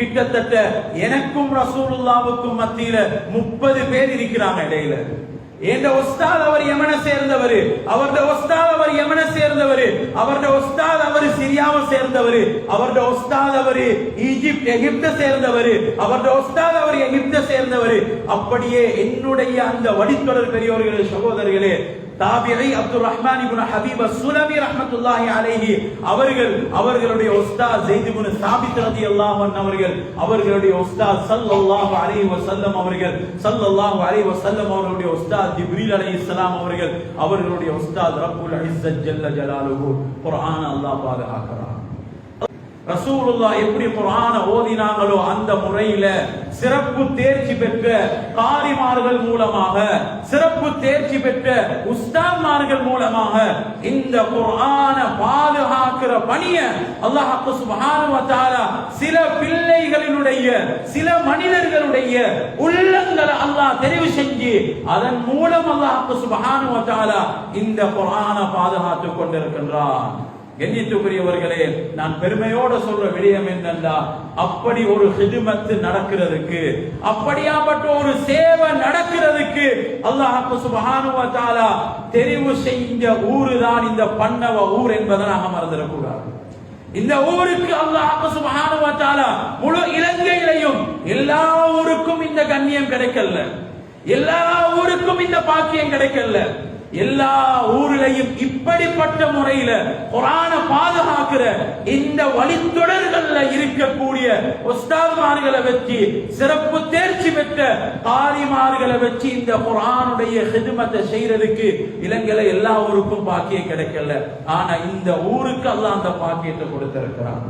கிட்டத்தட்ட எனக்கும் ரசூலுல்லாவுக்கும் மத்தியில முப்பது பேர் இருக்கிறாங்க இடையில. என்ற ஒஸ்தாத் அவர் யமனை சேர்ந்தவர் அவருடைய ஒஸ்தாத் அவர் யமனை சேர்ந்தவர் அவருடைய ஒஸ்தாத் அவர் சிரியாவை சேர்ந்தவர் அவருடைய ஒஸ்தாத் அவர் ஈஜிப்ட் எகிப்த சேர்ந்தவர் அவருடைய ஒஸ்தாத் அவர் எகிப்த சேர்ந்தவர். அப்படியே என்னுடைய அந்த வடித்தொடர் பெரியவர்களே சகோதரர்களே தாபிரை அப்துல் ரஹ்மான் இப்னு ஹபீப் சுலபி ரஹ்மத்துல்லாஹி அலைஹி அவர்கள் அவர்களுடைய உஸ்தாத் ஸெய்த் இப்னு சாபித் ரலியல்லாஹு அன்ஹு அவர்கள் அவர்களுடைய உஸ்தாத் ஸல்லல்லாஹு அலைஹி வஸல்லம் அவர்கள் ஸல்லல்லாஹு அலைஹி வஸல்லம் அவர்களுடைய உஸ்தாத் ஜிப்ரீல் அலைஹிஸ்ஸலாம் அவர்கள் அவர்களுடைய உஸ்தாத் ரப்புல் இஸ்ஸத் ஜல்ல ஜலாலுஹு. குர்ஆன் அல்லாஹ் பாதுகாக்கிறார் ரசூலுல்லாஹ் எப்படி குர்ஆனை ஓதினாங்களோ அந்த முறையில சிறப்பு தேர்ச்சி பெற்ற காரிமார்கள் மூலமாக சிறப்பு தேர்ச்சி பெற்ற உஸ்தான்மார்கள் மூலமாக இந்த குர்ஆன பாதுகாக்கிற பணிய அல்லாஹ் சுப்ஹானஹு வ தஆலா சில பிள்ளைகளினுடைய சில மனிதர்களுடைய உள்ளங்களை அல்லாஹ் தெரிவு செஞ்சு அதன் மூலம் அல்லாஹ் சுப்ஹானஹு வ தஆலா இந்த குர்ஆன பாதுகாத்துக் கொண்டிருக்கின்றான். கண்ணியத்துக்குரியவர்களே நான் பெருமையோட சொல்ற விடயம் என்னன்னா அப்படி ஒரு ஹிதுமத்து நடக்கிறதுக்கு அப்படியாப்பட்ட ஒரு சேவை நடக்கிறதுக்கு அல்லாஹ் சுபஹானு தெரிவு செஞ்ச ஊரு தான் இந்த பண்ணவ ஊர் என்பதை நாம மறந்துடக்கூடாது. இந்த ஊருக்கு அல்லாஹ் சுபஹானு முழு இலங்கையிலையும் எல்லா ஊருக்கும் இந்த கண்ணியம் கிடைக்கல. எல்லா ஊருக்கும் இந்த பாக்கியம் கிடைக்கல. எல்லா ஊரிலையும் இப்படிப்பட்ட முறையில குரான பாதுகாக்கிற இந்த வழித்தொடர்கள்ல இருக்கக்கூடிய உஸ்தாத்மார்களை வச்சு சிறப்பு தேர்ச்சி பெற்ற காரிமார்களை வச்சு இந்த குரானுடைய ஹிதுமத்தை செய்யறதுக்கு இலங்கையில எல்லா ஊருக்கும் பாக்கியம் கிடைக்கல. ஆனா இந்த ஊருக்கு அல்லாஹ் அந்த பாக்கியத்தை கொடுத்திருக்கிறான்.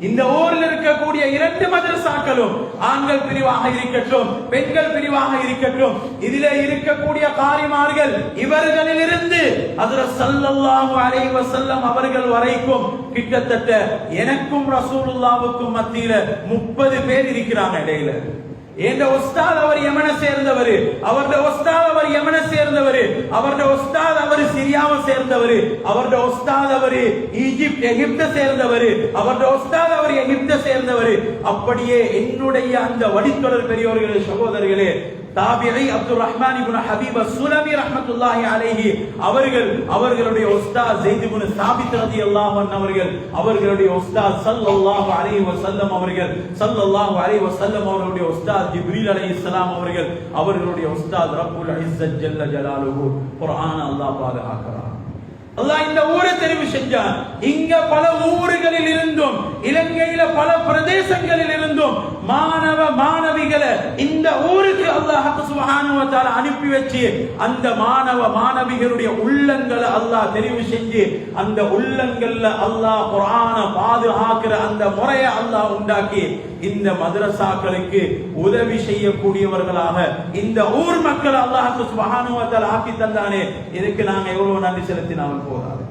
இந்த ஊரில் இருக்கக்கூடிய இரண்டு மதரசாக்களும் ஆண்கள் பிரிவாக இருக்கட்டும் பெண்கள் பிரிவாக இருக்கட்டும் இதிலே இருக்கக்கூடிய காரிமார்கள் இவர்களிலிருந்து அதுல சல்லல்லாஹு அலைஹி வஸல்லம் அவர்கள் வரைக்கும் கிட்டத்தட்ட எனக்கும் ரசூலுல்லாவுக்கும் மத்தியில முப்பது பேர் இருக்கிறாங்க இடையில. என்ற உஸ்தாத் அவர் எமன சேர்ந்தவர் அவருடைய உஸ்தாத் அவர் அவருடைய உஸ்தாத் அவர் சிரியாவை சேர்ந்தவர் அவருடைய உஸ்தாத் அவர் ஈஜிப்ட் எகிப்த சேர்ந்தவர் அவருடைய உஸ்தாத் அவர் எகிப்த சேர்ந்தவர் அப்படியே என்னுடைய அந்த வழித்தொடர் பெரியவர்களே சகோதரர்களே தாபிரை அப்துல் ரஹ்மான் இப்னு ஹபீப் சுலமி ரஹ்மத்துல்லாஹி அலைஹி அவர்கள் அவர்களுடைய உஸ்தாத் ஸெய்த் இப்னு சாபித் ரலியல்லாஹு அன்ஹு அவர்கள் அவர்களுடைய உஸ்தாத் ஸல்லல்லாஹு அலைஹி வஸல்லம் அவர்கள் ஸல்லல்லாஹு அலைஹி வஸல்லம் அவர்களுடைய உஸ்தாத் ஜிப்ரீல் அலைஹிஸ்ஸலாம் அவர்கள் அவர்களுடைய உஸ்தாத் ரப்புல் இஸ்ஸத் ஜல்ல ஜலாலுஹு. குர்ஆன் அல்லாஹ் பாதுகாக்கிறார் அல்லாஹ் இந்த ஊரை தெரிவு செஞ்சான். இங்க பல ஊர்களில் இருந்தும் இலங்கையில பல பிரதேசங்களில் இருந்தும் மாணவ மாணவிகளை இந்த ஊருக்கு அல்லாஹ் சுபஹானுவத்தால் அனுப்பி வச்சு அந்த மாணவ மாணவிகளுடைய உள்ளங்களை அல்லாஹ் தெரிவு செஞ்சு அந்த உள்ளங்கள்ல அல்லாஹ் குரான பாதுகாக்கிற அந்த முறையை அல்லாஹ் உண்டாக்கி இந்த மதரசாக்களுக்கு உதவி செய்யக்கூடியவர்களாக இந்த ஊர் மக்கள் அல்லாஹ் சுபஹானுவத்தால் ஆக்கி தந்தானே. இதுக்கு நாங்க எவ்வளவு நன்றி செலுத்தினாலும் போதாது.